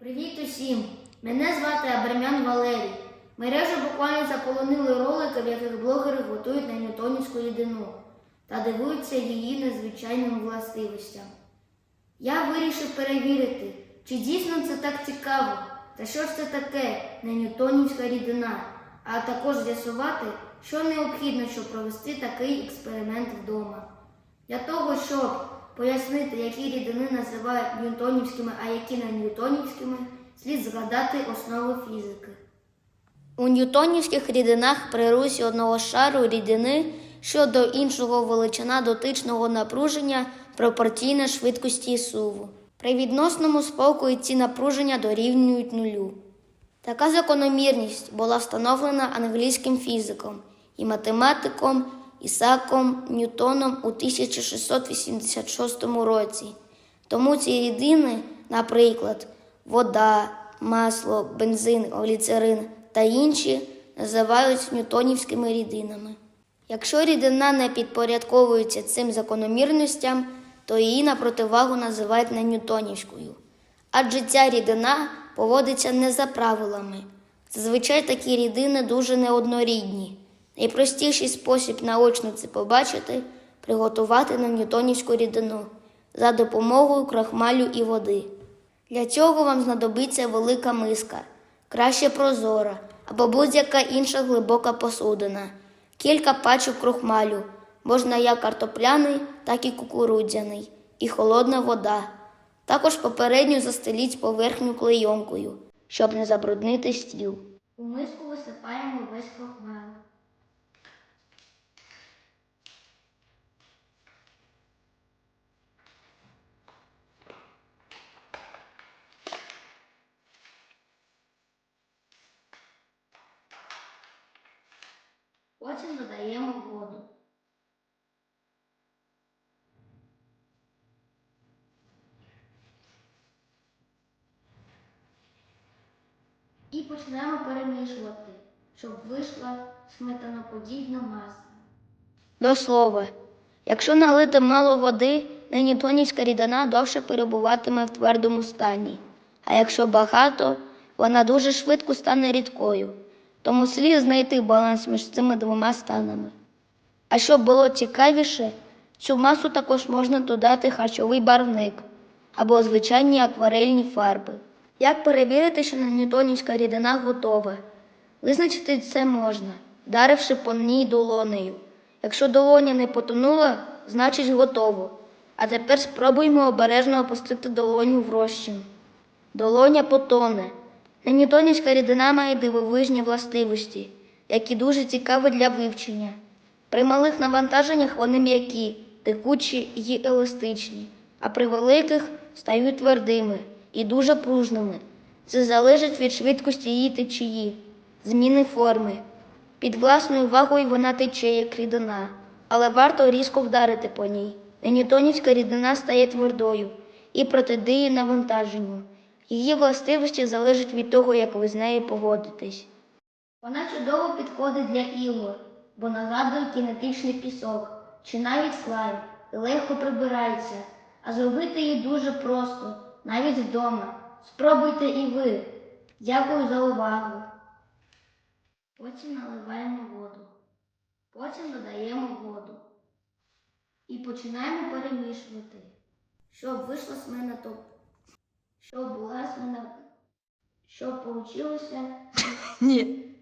Привіт усім! Мене звати Абрамян Валерій. Мережу буквально заполонили ролики, в яких блогери готують на ньютонівську рідину та дивуються її незвичайним властивостям. Я вирішив перевірити, чи дійсно це так цікаво, та що ж це таке неньютонівська рідина, а також з'ясувати, що необхідно, щоб провести такий експеримент вдома. Для того, щоб пояснити, які рідини називають ньютонівськими, а які не ньютонівськими, слід згадати основи фізики. У ньютонівських рідинах при русі одного шару рідини щодо іншого величина дотичного напруження пропорційна швидкості суву. При відносному спокої ці напруження дорівнюють нулю. Така закономірність була встановлена англійським фізиком і математиком Ісаком Ньютоном у 1686 році. Тому ці рідини, наприклад, вода, масло, бензин, гліцерин та інші, називають ньютонівськими рідинами. Якщо рідина не підпорядковується цим закономірностям, то її на противагу називають не ньютонівською. Адже ця рідина поводиться не за правилами. Зазвичай такі рідини дуже неоднорідні. Найпростіший спосіб наочно це побачити приготувати на ньютонівську рідину за допомогою крахмалю і води. Для цього вам знадобиться велика миска, краще прозора або будь-яка інша глибока посудина, кілька пачок крохмалю, можна як картопляний, так і кукурудзяний, і холодна вода. Також попередньо застеліть поверхню клейонкою, щоб не забруднити стіл. У миску висипаємо весь крохмаль. Потім додаємо воду. І почнемо перемішувати, щоб вийшла сметаноподібна маса. До слова, якщо налити мало води, ненітонівська рідина довше перебуватиме в твердому стані, а якщо багато, вона дуже швидко стане рідкою. Тому слід знайти баланс між цими двома станами. А щоб було цікавіше, цю масу також можна додати харчовий барвник або звичайні акварельні фарби. Як перевірити, що ньютонівська рідина готова? Визначити це можна, вдаривши по ній долонею. Якщо долоня не потонула, значить готово. А тепер спробуймо обережно опустити долоню в розчин. Долоня потоне. Неньютонівська рідина має дивовижні властивості, які дуже цікаві для вивчення. При малих навантаженнях вони м'які, текучі і еластичні, а при великих стають твердими і дуже пружними. Це залежить від швидкості її течії, зміни форми. Під власною вагою вона тече, як рідина, але варто різко вдарити по ній. Неньютонівська рідина стає твердою і протидіє навантаженню. Її властивості залежать від того, як ви з нею поводитесь. Вона чудово підходить для ігор, бо нагадує кінетичний пісок чи навіть слайм і легко прибирається, а зробити її дуже просто, навіть вдома. Спробуйте і ви. Дякую за увагу. Потім наливаємо воду. Потім додаємо воду. І починаємо перемішувати, щоб вийшла смена топ. Щоб була щоб получилося Ні.